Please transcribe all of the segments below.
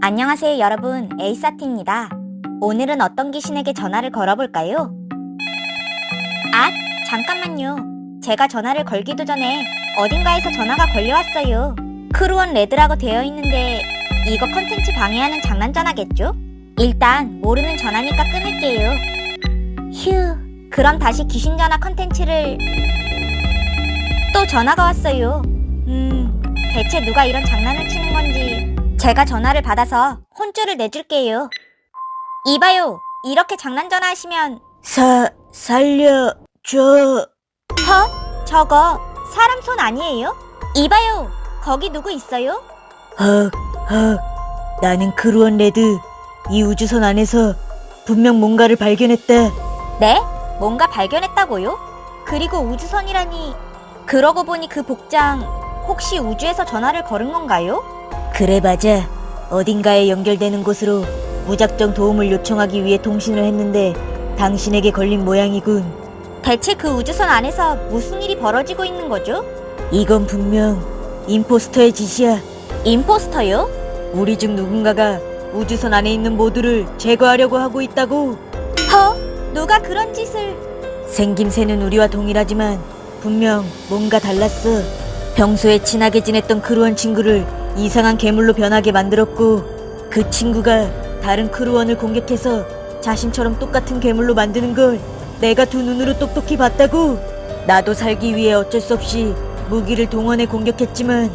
안녕하세요 여러분 에이사티입니다. 오늘은 어떤 귀신에게 전화를 걸어볼까요? 아 잠깐만요. 제가 전화를 걸기도 전에 어딘가에서 전화가 걸려왔어요. 크루원 레드라고 되어 있는데 이거 컨텐츠 방해하는 장난 전화겠죠? 일단 모르는 전화니까 끊을게요. 휴 그럼 다시 귀신 전화 컨텐츠를 또 전화가 왔어요. 음 대체 누가 이런 장난을 치는 건지 제가 전화를 받아서 혼쭐을 내줄게요. 이봐요, 이렇게 장난 전화하시면 사, 살려줘. huh? 저거 사람 손 아니에요? 이봐요, 거기 누구 있어요? 헉, 헉. 나는 크루원 레드. 이 우주선 안에서 분명 뭔가를 발견했다. 네? 뭔가 발견했다고요? 그리고 우주선이라니. 그러고 보니 그 복장 혹시 우주에서 전화를 걸은 건가요? 그래, 맞아. 어딘가에 연결되는 곳으로 무작정 도움을 요청하기 위해 통신을 했는데 당신에게 걸린 모양이군. 대체 그 우주선 안에서 무슨 일이 벌어지고 있는 거죠? 이건 분명 임포스터의 짓이야. 임포스터요? 우리 중 누군가가 우주선 안에 있는 모두를 제거하려고 하고 있다고. 허? 누가 그런 짓을... 생김새는 우리와 동일하지만 분명 뭔가 달랐어. 평소에 친하게 지냈던 크루원 친구를 이상한 괴물로 변하게 만들었고 그 친구가 다른 크루원을 공격해서 자신처럼 똑같은 괴물로 만드는 걸 내가 두 눈으로 똑똑히 봤다고. 나도 살기 위해 어쩔 수 없이 무기를 동원해 공격했지만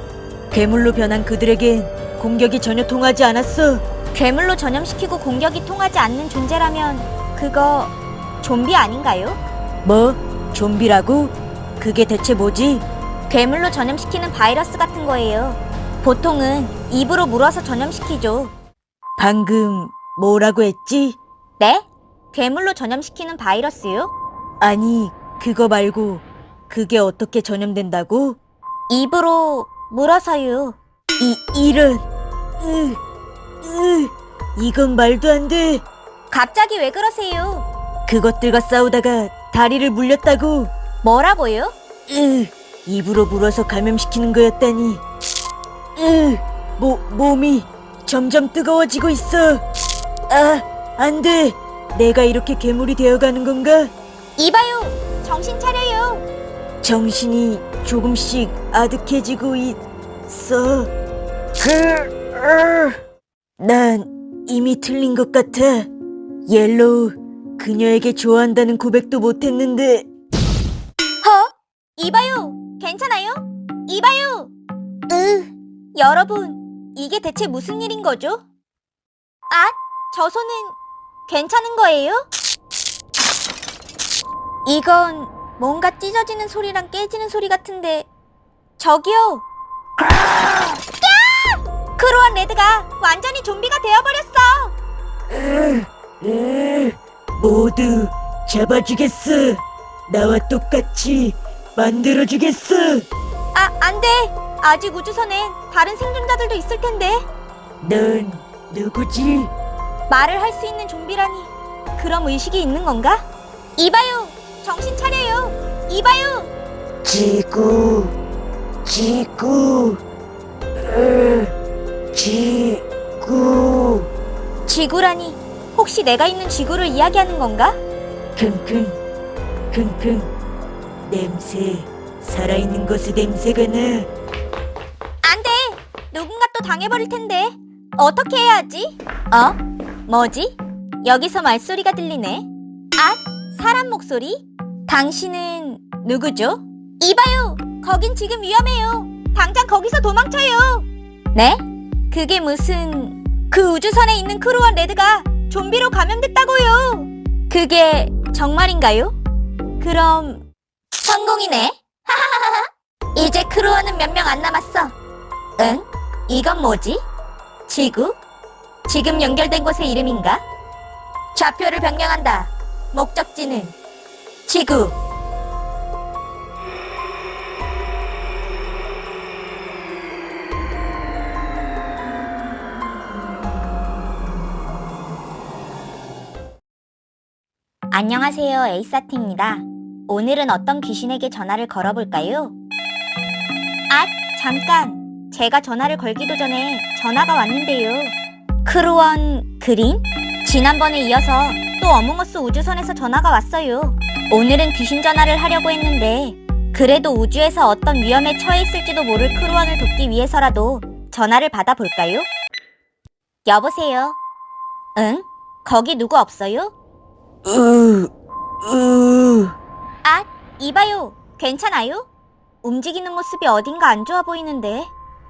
괴물로 변한 그들에겐 공격이 전혀 통하지 않았어. 괴물로 전염시키고 공격이 통하지 않는 존재라면 그거 좀비 아닌가요? 뭐? 좀비라고? 그게 대체 뭐지? 괴물로 전염시키는 바이러스 같은 거예요. 보통은 입으로 물어서 전염시키죠. 방금 뭐라고 했지? 네? 괴물로 전염시키는 바이러스요? 아니, 그거 말고 그게 어떻게 전염된다고? 입으로 물어서요. 이 이런 으, 으, 이건 말도 안 돼. 갑자기 왜 그러세요? 그것들과 싸우다가 다리를 물렸다고. 뭐라고요? 으, 입으로 물어서 감염시키는 거였다니. 으, 모, 몸이 점점 뜨거워지고 있어. 아, 안 돼. 내가 이렇게 괴물이 되어가는 건가? 이봐요. 정신 차려요. 정신이 조금씩 아득해지고 있어. 그, 으, 난 이미 틀린 것 같아. 옐로우, 그녀에게 좋아한다는 고백도 못했는데, 허? 이봐요. 괜찮아요? 이봐요. 으, 여러분, 이게 대체 무슨 일인 거죠? 아, 저 손은 괜찮은 거예요? 이건 뭔가 찢어지는 소리랑 깨지는 소리 같은데 저기요. 야! 크로한 레드가 완전히 좀비가 되어버렸어. 으, 모두 잡아주겠어. 나와 똑같이 만들어주겠어. 아, 안 돼. 아직 우주선엔 다른 생존자들도 있을 텐데. 넌 누구지? 말을 할 수 있는 좀비라니 그럼 의식이 있는 건가? 이봐요 정신 차려요 이봐요 지구, 지구, 으, 지구. 지구라니 혹시 내가 있는 지구를 이야기하는 건가? 킁킁, 킁킁. 냄새, 살아있는 것의 냄새가 나. 누군가 또 당해버릴 텐데 어떻게 해야 하지? 어? 뭐지? 여기서 말소리가 들리네 아 사람 목소리? 당신은 누구죠? 이봐요 거긴 지금 위험해요 당장 거기서 도망쳐요 네? 그게 무슨 그 우주선에 있는 크루원 레드가 좀비로 감염됐다고요 그게 정말인가요? 그럼 성공이네 이제 크루원은 몇 명 안 남았어 응? 이건 뭐지? 지구? 지금 연결된 곳의 이름인가? 좌표를 변경한다. 목적지는 지구. 안녕하세요, 에이사티입니다. 오늘은 어떤 귀신에게 전화를 걸어볼까요? 아, 잠깐. 제가 전화를 걸기도 전에 전화가 왔는데요. 크루원 그린? 지난번에 이어서 또 어몽어스 우주선에서 전화가 왔어요. 오늘은 귀신 전화를 하려고 했는데 그래도 우주에서 어떤 위험에 처해 있을지도 모를 크루원을 돕기 위해서라도 전화를 받아볼까요? 여보세요? 응? 거기 누구 없어요? 아, 이봐요. 괜찮아요? 움직이는 모습이 어딘가 안 좋아 보이는데.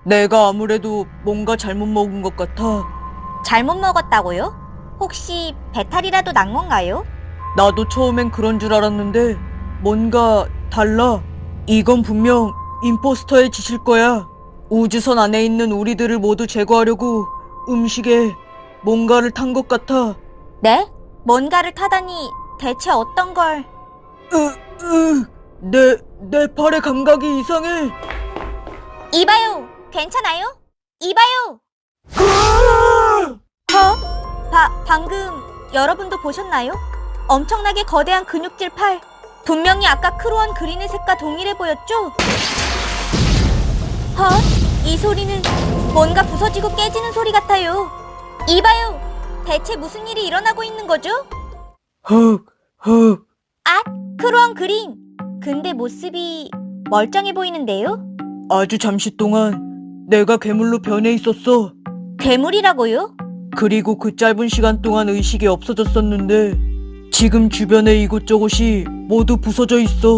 내가 아무래도 뭔가 잘못 먹은 것 같아. 잘못 먹었다고요? 혹시 배탈이라도 난 건가요? 나도 처음엔 그런 줄 알았는데 뭔가 달라. 이건 분명 임포스터의 짓일 거야. 우주선 안에 있는 우리들을 모두 제거하려고 음식에 뭔가를 탄 것 같아. 네? 뭔가를 타다니 대체 어떤 걸? 으, 으, 내, 내 팔의 감각이 이상해. 이봐요. 괜찮아요? 이봐요. 어? 바, 방금 여러분도 보셨나요? 엄청나게 거대한 근육질 팔. 분명히 아까 크루원 그린의 색과 동일해 보였죠? 어? 이 소리는 뭔가 부서지고 깨지는 소리 같아요. 이봐요. 대체 무슨 일이 일어나고 있는 거죠? 헉, 헉. 크루원 그린. 근데 모습이 멀쩡해 보이는데요? 아주 잠시 동안 내가 괴물로 변해 있었어. 괴물이라고요? 그리고 그 짧은 시간 동안 의식이 없어졌었는데 지금 주변의 이곳저곳이 모두 부서져 있어.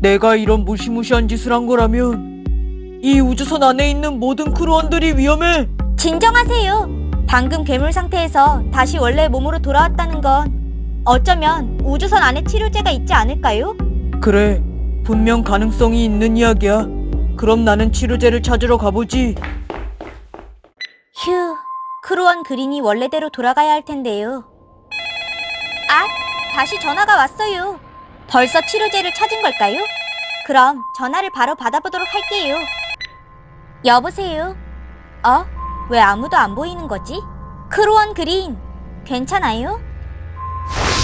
내가 이런 무시무시한 짓을 한 거라면 이 우주선 안에 있는 모든 크루원들이 위험해. 진정하세요. 방금 괴물 상태에서 다시 원래 몸으로 돌아왔다는 건 어쩌면 우주선 안에 치료제가 있지 않을까요? 그래, 분명 가능성이 있는 이야기야. 그럼 나는 치료제를 찾으러 가보지. 휴, 크루원 그린이 원래대로 돌아가야 할 텐데요. 아, 다시 전화가 왔어요. 벌써 치료제를 찾은 걸까요? 그럼 전화를 바로 받아보도록 할게요. 여보세요? 어? 왜 아무도 안 보이는 거지? 크루원 그린, 괜찮아요?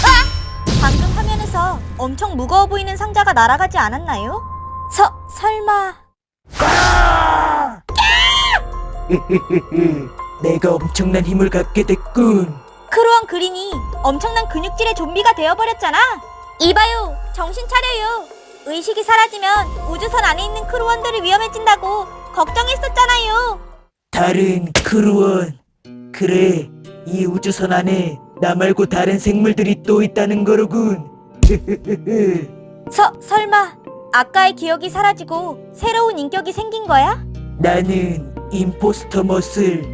아! 방금 화면에서 엄청 무거워 보이는 상자가 날아가지 않았나요? 서, 설마... 내가 엄청난 힘을 갖게 됐군. 크루원 그린이 엄청난 근육질의 좀비가 되어버렸잖아. 이봐요, 정신 차려요. 의식이 사라지면 우주선 안에 있는 크루원들이 위험해진다고 걱정했었잖아요. 다른 크루원. 그래, 이 우주선 안에 나 말고 다른 생물들이 또 있다는 거로군. 서, 설마 아까의 기억이 사라지고 새로운 인격이 생긴 거야? 나는 임포스터 머슬.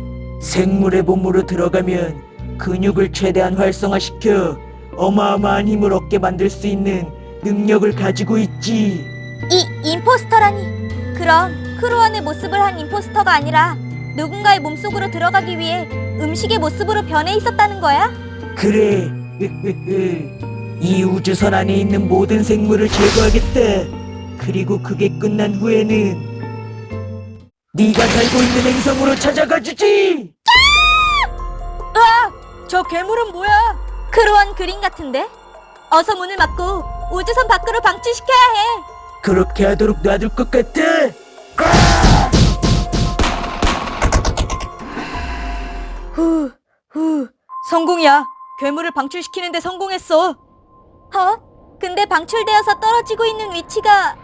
생물의 몸으로 들어가면 근육을 최대한 활성화시켜 어마어마한 힘을 얻게 만들 수 있는 능력을 가지고 있지. 이 임포스터라니. 그럼 크루원의 모습을 한 임포스터가 아니라 누군가의 몸속으로 들어가기 위해 음식의 모습으로 변해 있었다는 거야? 그래. 이 우주선 안에 있는 모든 생물을 제거하겠다. 그리고 그게 끝난 후에는 네가 살고 있는 행성으로 찾아가 주지. 저 괴물은 뭐야? 크루원 그린 같은데? 어서 문을 막고 우주선 밖으로 방치시켜야 해. 그렇게 하도록 놔둘 것 같아. 후, 후, 성공이야. 괴물을 방출시키는데 성공했어. 어? 근데 방출되어서 떨어지고 있는 위치가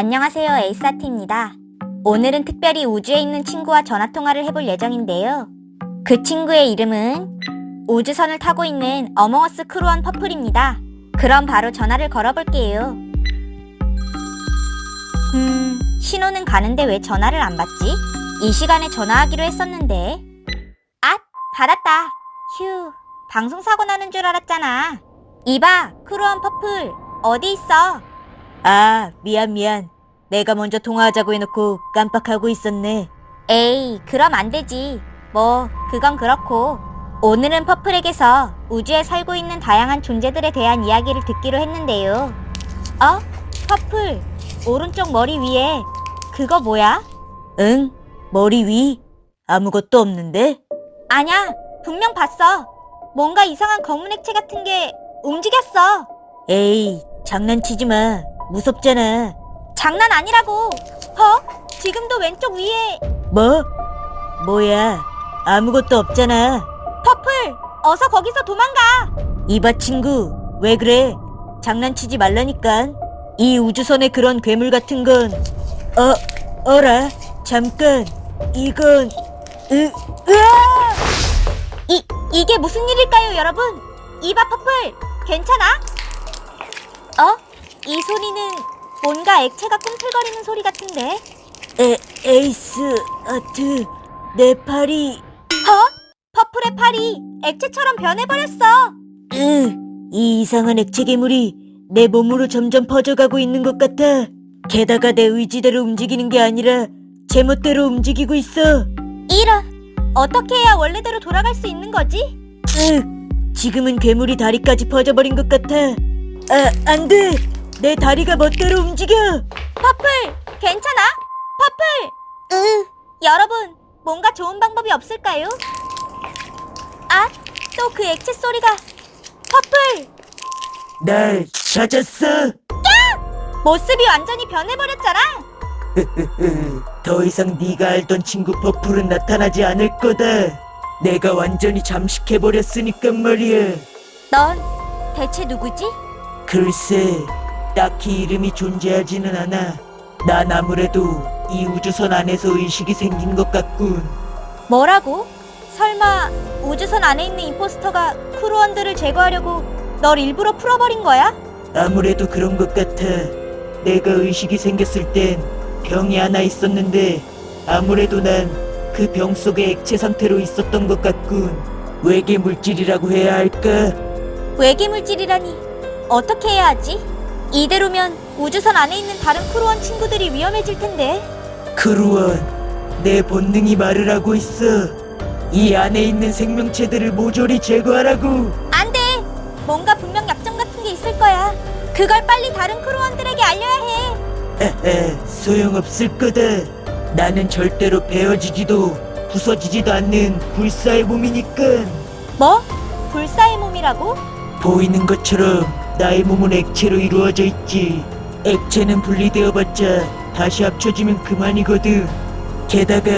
안녕하세요, 에이사티입니다. 오늘은 특별히 우주에 있는 친구와 전화 통화를 해볼 예정인데요. 그 친구의 이름은 우주선을 타고 있는 어몽어스 크루원 퍼플입니다. 그럼 바로 전화를 걸어볼게요. 음, 신호는 가는데 왜 전화를 안 받지? 이 시간에 전화하기로 했었는데. 아, 받았다. 휴, 방송 사고 나는 줄 알았잖아. 이봐, 크루원 퍼플, 어디 있어? 아, 미안, 미안. 내가 먼저 통화하자고 해놓고 깜빡하고 있었네. 에이, 그럼 안 되지. 뭐, 그건 그렇고. 오늘은 퍼플에게서 우주에 살고 있는 다양한 존재들에 대한 이야기를 듣기로 했는데요. 어? 퍼플, 오른쪽 머리 위에 그거 뭐야? 응? 머리 위? 아무것도 없는데? 아냐, 분명 봤어. 뭔가 이상한 검은 액체 같은 게 움직였어. 에이, 장난치지 마. 무섭잖아. 장난 아니라고. 어? 지금도 왼쪽 위에 뭐? 뭐야? 아무것도 없잖아. 퍼플. 어서 거기서 도망가. 이봐 친구, 왜 그래? 장난치지 말라니까. 이 우주선에 그런 괴물 같은 건 어, 어라? 잠깐. 이건 으, 으아! 이 이게 무슨 일일까요, 여러분? 이봐 퍼플. 괜찮아? 어? 이 소리는 뭔가 액체가 꿈틀거리는 소리 같은데. 에, 에이스 아트 내 팔이 어? 퍼플의 팔이 액체처럼 변해버렸어. 으, 이 이상한 액체 괴물이 내 몸으로 점점 퍼져가고 있는 것 같아. 게다가 내 의지대로 움직이는 게 아니라 제멋대로 움직이고 있어. 이런. 어떻게 해야 원래대로 돌아갈 수 있는 거지? 으, 지금은 괴물이 다리까지 퍼져버린 것 같아. 아, 안 돼! 내 다리가 멋대로 움직여! 퍼플, 괜찮아? 퍼플! 으, 여러분, 뭔가 좋은 방법이 없을까요? 아, 또 그 액체 소리가. 퍼플! 날 찾았어! 모습이 완전히 변해버렸잖아! 더 이상 네가 알던 친구 퍼플은 나타나지 않을 거다. 내가 완전히 잠식해 버렸으니까 말이야. 넌 대체 누구지? 글쎄, 딱히 이름이 존재하지는 않아. 난 아무래도 이 우주선 안에서 의식이 생긴 것 같군. 뭐라고? 설마 우주선 안에 있는 임포스터가 크루원들을 제거하려고 널 일부러 풀어버린 거야? 아무래도 그런 것 같아. 내가 의식이 생겼을 땐 병이 하나 있었는데 아무래도 난 그 병 속에 액체 상태로 있었던 것 같군. 외계 물질이라고 해야 할까? 외계 물질이라니 어떻게 해야 하지? 이대로면 우주선 안에 있는 다른 크루원 친구들이 위험해질 텐데. 크루원, 내 본능이 말을 하고 있어. 이 안에 있는 생명체들을 모조리 제거하라고. 안 돼! 뭔가 분명 약점 같은 게 있을 거야. 그걸 빨리 다른 크루원들에게 알려야 해. 에헤, 소용없을 거다. 나는 절대로 베어지지도 부서지지도 않는 불사의 몸이니까. 뭐? 불사의 몸이라고? 보이는 것처럼 나의 몸은 액체로 이루어져 있지. 액체는 분리되어봤자 다시 합쳐지면 그만이거든. 게다가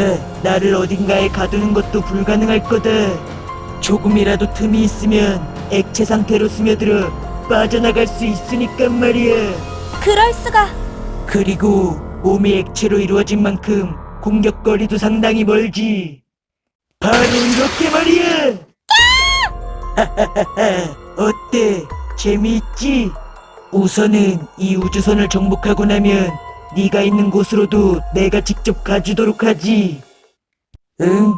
나를 어딘가에 가두는 것도 불가능할 거다. 조금이라도 틈이 있으면 액체 상태로 스며들어 빠져나갈 수 있으니까 말이야. 그럴 수가. 그리고 몸이 액체로 이루어진 만큼 공격거리도 상당히 멀지. 바로 이렇게 말이야. 하하하하. 어때? 재미있지? 우선은 이 우주선을 정복하고 나면 네가 있는 곳으로도 내가 직접 가주도록 하지. 응?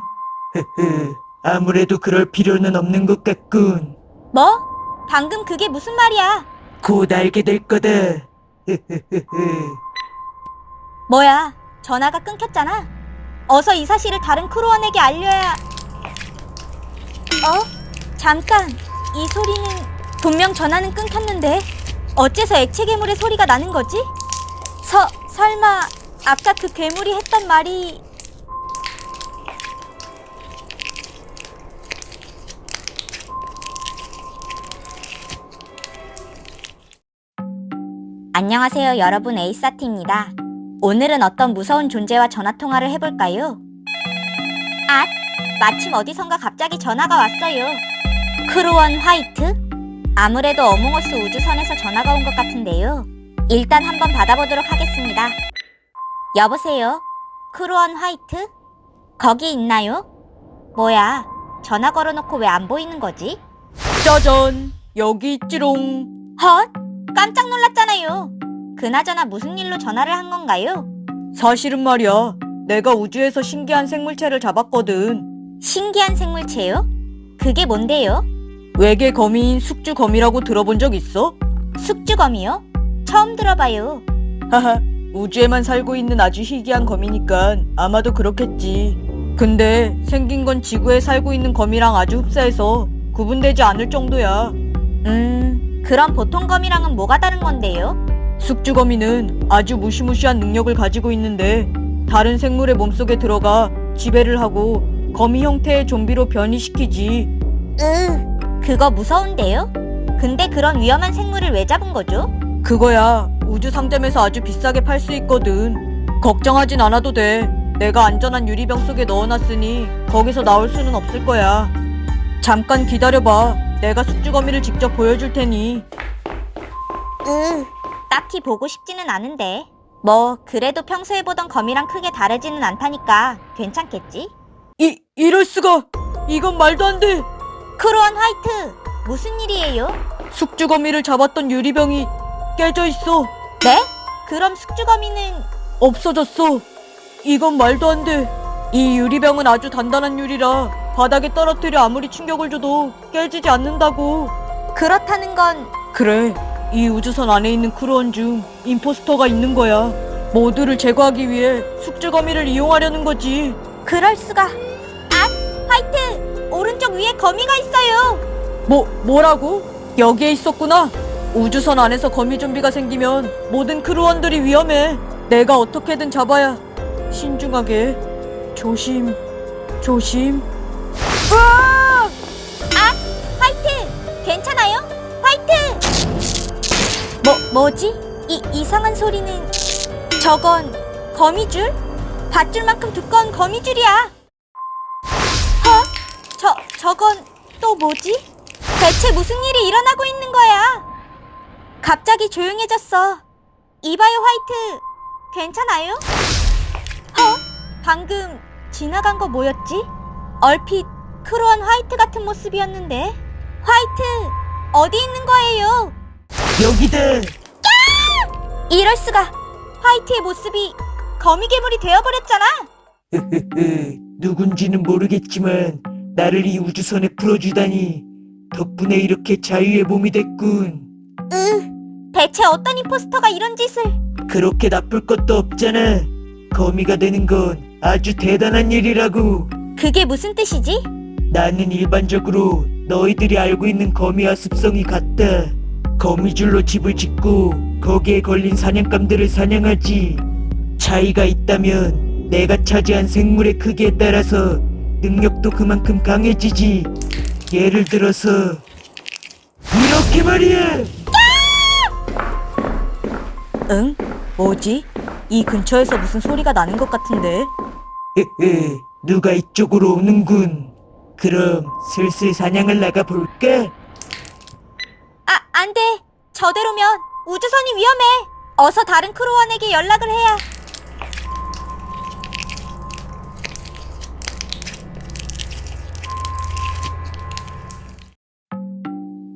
흐흐. 아무래도 그럴 필요는 없는 것 같군. 뭐? 방금 그게 무슨 말이야? 곧 알게 될 거다. 흐흐흐흐. 뭐야? 전화가 끊겼잖아. 어서 이 사실을 다른 크루원에게 알려야. 어? 잠깐. 이 소리는 분명 전화는 끊겼는데 어째서 액체 괴물의 소리가 나는 거지? 서 설마 아까 그 괴물이 했던 말이 안녕하세요, 여러분. 에이사티입니다. 오늘은 어떤 무서운 존재와 전화 통화를 해볼까요? 아, 마침 어디선가 갑자기 전화가 왔어요. 크루원 화이트? 아무래도 어몽어스 우주선에서 전화가 온 것 같은데요. 일단 한번 받아보도록 하겠습니다. 여보세요? 크루원 화이트? 거기 있나요? 뭐야, 전화 걸어놓고 왜 안 보이는 거지? 짜잔, 여기 있지롱. 헛? 깜짝 놀랐잖아요. 그나저나 무슨 일로 전화를 한 건가요? 사실은 말이야, 내가 우주에서 신기한 생물체를 잡았거든. 신기한 생물체요? 그게 뭔데요? 외계 거미인 숙주 거미라고 들어본 적 있어? 숙주거미요? 처음 들어봐요. 하하, 우주에만 살고 있는 아주 희귀한 거미니까 아마도 그렇겠지. 근데 생긴 건 지구에 살고 있는 거미랑 아주 흡사해서 구분되지 않을 정도야. 음, 그럼 보통 거미랑은 뭐가 다른 건데요? 숙주거미는 아주 무시무시한 능력을 가지고 있는데 다른 생물의 몸속에 들어가 지배를 하고 거미 형태의 좀비로 변이시키지. 으, 그거 무서운데요? 근데 그런 위험한 생물을 왜 잡은 거죠? 그거야 우주 상점에서 아주 비싸게 팔 수 있거든. 걱정하진 않아도 돼. 내가 안전한 유리병 속에 넣어놨으니 거기서 나올 수는 없을 거야. 잠깐 기다려봐. 내가 숙주거미를 직접 보여줄 테니. 으, 딱히 보고 싶지는 않은데. 뭐, 그래도 평소에 보던 거미랑 크게 다르지는 않다니까 괜찮겠지? 이 이럴 수가. 이건 말도 안 돼. 크로원 화이트, 무슨 일이에요? 숙주거미를 잡았던 유리병이 깨져 있어. 네? 그럼 숙주거미는 없어졌어. 이건 말도 안 돼. 이 유리병은 아주 단단한 유리라 바닥에 떨어뜨려 아무리 충격을 줘도 깨지지 않는다고. 그렇다는 건 그래, 이 우주선 안에 있는 크루원 중 임포스터가 있는 거야. 모두를 제거하기 위해 숙주거미를 이용하려는 거지. 그럴 수가. 아, 화이트! 오른쪽 위에 거미가 있어요. 뭐, 뭐라고? 여기에 있었구나. 우주선 안에서 거미 좀비가 생기면 모든 크루원들이 위험해. 내가 어떻게든 잡아야 신중하게 조심, 조심. 으아! 화이트! 괜찮아요? 화이트! 뭐, 뭐지? 이, 이상한 소리는 저건 거미줄? 밧줄만큼 두꺼운 거미줄이야. 어? 저, 저건 또 뭐지? 대체 무슨 일이 일어나고 있는 거야? 갑자기 조용해졌어. 이봐요, 화이트. 괜찮아요? 어? 방금 지나간 거 뭐였지? 얼핏 크로원 화이트 같은 모습이었는데. 화이트, 어디 있는 거예요? 여기다. 이럴 수가. 화이트의 모습이 거미 괴물이 되어버렸잖아. 누군지는 모르겠지만 나를 이 우주선에 풀어주다니 덕분에 이렇게 자유의 몸이 됐군. 으, 대체 어떤 임포스터가 이런 짓을? 그렇게 나쁠 것도 없잖아. 거미가 되는 건 아주 대단한 일이라고. 그게 무슨 뜻이지? 나는 일반적으로 너희들이 알고 있는 거미와 습성이 같다. 거미줄로 집을 짓고 거기에 걸린 사냥감들을 사냥하지. 차이가 있다면 내가 차지한 생물의 크기에 따라서 능력도 그만큼 강해지지. 예를 들어서 이렇게 말이야. 응? 뭐지? 이 근처에서 무슨 소리가 나는 것 같은데? 헤헤, 누가 이쪽으로 오는군. 그럼 슬슬 사냥을 나가 볼까? 아, 안 돼. 저대로면 우주선이 위험해. 어서 다른 크루원에게 연락을 해야.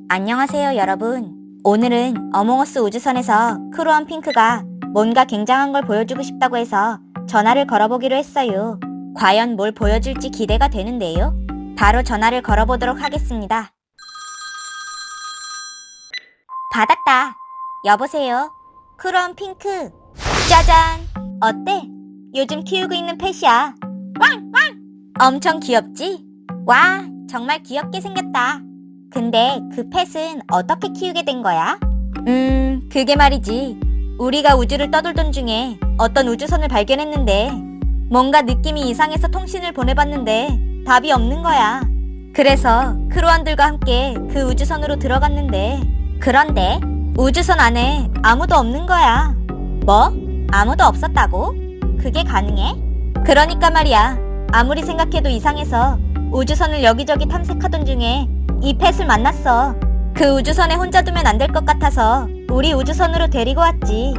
안녕하세요, 여러분. 오늘은 어몽어스 우주선에서 크루원 핑크가 뭔가 굉장한 걸 보여주고 싶다고 해서 전화를 걸어보기로 했어요. 과연 뭘 보여줄지 기대가 되는데요. 바로 전화를 걸어보도록 하겠습니다. 받았다. 여보세요. 크롬 핑크. 짜잔. 어때? 요즘 키우고 있는 펫이야. 왕! 왕! 엄청 귀엽지? 와, 정말 귀엽게 생겼다. 근데 그 펫은 어떻게 키우게 된 거야? 음, 그게 말이지. 우리가 우주를 떠돌던 중에 어떤 우주선을 발견했는데 뭔가 느낌이 이상해서 통신을 보내봤는데 답이 없는 거야. 그래서 크루원들과 함께 그 우주선으로 들어갔는데 그런데 우주선 안에 아무도 없는 거야. 뭐? 아무도 없었다고? 그게 가능해? 그러니까 말이야. 아무리 생각해도 이상해서 우주선을 여기저기 탐색하던 중에 이 펫을 만났어. 그 우주선에 혼자 두면 안 될 것 같아서 우리 우주선으로 데리고 왔지.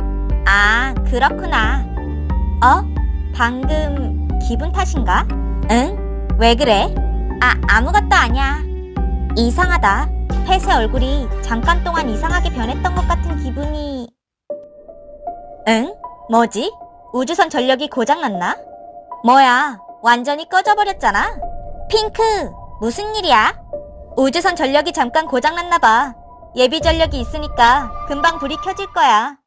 아, 그렇구나. 어? 방금 기분 탓인가? 응? 왜 그래? 아, 아무것도 아니야. 이상하다. 펫의 얼굴이 잠깐 동안 이상하게 변했던 것 같은 기분이. 응? 뭐지? 우주선 전력이 고장났나? 뭐야, 완전히 꺼져버렸잖아. 핑크, 무슨 일이야? 우주선 전력이 잠깐 고장났나 봐. 예비 전력이 있으니까 금방 불이 켜질 거야.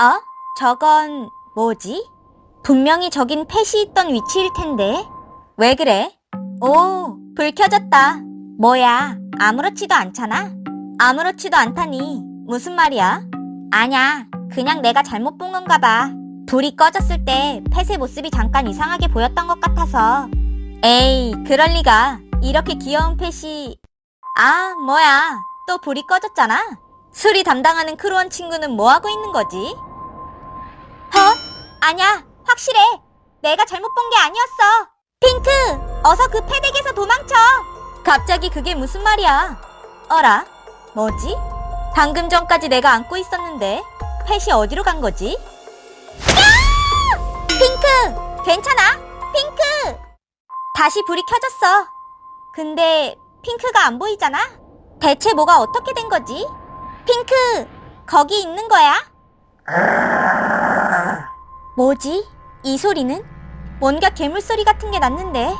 어? 저건 뭐지? 분명히 저긴 펫이 있던 위치일 텐데. 왜 그래? 오, 불 켜졌다. 뭐야, 아무렇지도 않잖아? 아무렇지도 않다니. 무슨 말이야? 아냐, 그냥 내가 잘못 본 건가 봐. 불이 꺼졌을 때 펫의 모습이 잠깐 이상하게 보였던 것 같아서. 에이, 그럴 리가. 이렇게 귀여운 펫이. 아, 뭐야. 또 불이 꺼졌잖아. 수리 담당하는 크루원 친구는 뭐 하고 있는 거지? 어? 아니야, 확실해. 내가 잘못 본 게 아니었어. 핑크, 어서 그 패덱에서 도망쳐. 갑자기 그게 무슨 말이야? 어라? 뭐지? 방금 전까지 내가 안고 있었는데 펫이 어디로 간 거지? 야! 핑크, 괜찮아? 핑크. 다시 불이 켜졌어. 근데 핑크가 안 보이잖아? 대체 뭐가 어떻게 된 거지? 핑크, 거기 있는 거야? 뭐지? 이 소리는? 뭔가 괴물 소리 같은 게 났는데.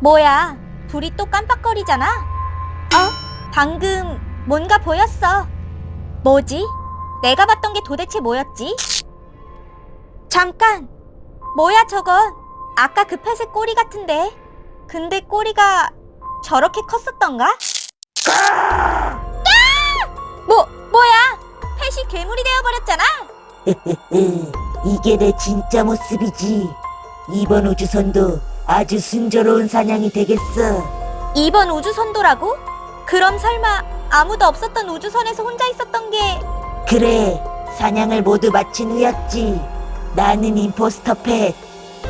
뭐야, 불이 또 깜빡거리잖아? 어? 방금 뭔가 보였어. 뭐지? 내가 봤던 게 도대체 뭐였지? 잠깐! 뭐야 저건? 아까 그 펫의 꼬리 같은데. 근데 꼬리가 저렇게 컸었던가? 야! 뭐, 뭐야? 펫이 괴물이 되어버렸잖아? 이게 내 진짜 모습이지. 이번 우주선도 아주 순조로운 사냥이 되겠어. 이번 우주선도라고? 그럼 설마 아무도 없었던 우주선에서 혼자 있었던 게 그래, 사냥을 모두 마친 후였지. 나는 임포스터 펫.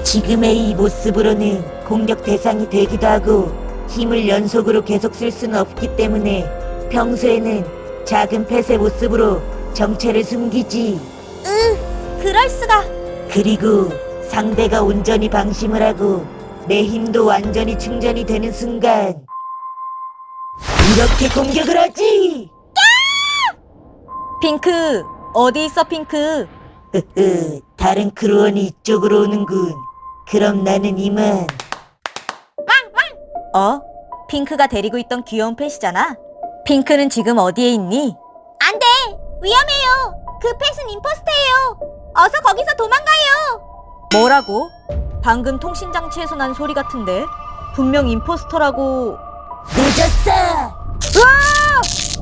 지금의 이 모습으로는 공격 대상이 되기도 하고 힘을 연속으로 계속 쓸 수는 없기 때문에 평소에는 작은 펫의 모습으로 정체를 숨기지. 그럴 수가. 그리고 상대가 온전히 방심을 하고 내 힘도 완전히 충전이 되는 순간 이렇게 공격을 하지. 핑크, 어디 있어 핑크? 으흐, 다른 크루원이 이쪽으로 오는군. 그럼 나는 이만. 어? 핑크가 데리고 있던 귀여운 펫이잖아. 핑크는 지금 어디에 있니? 안 돼! 위험해요! 그 펫은 임포스터예요! 어서 거기서 도망가요! 뭐라고? 방금 통신 장치에서 난 소리 같은데? 분명 임포스터라고. 늦었어. 으아!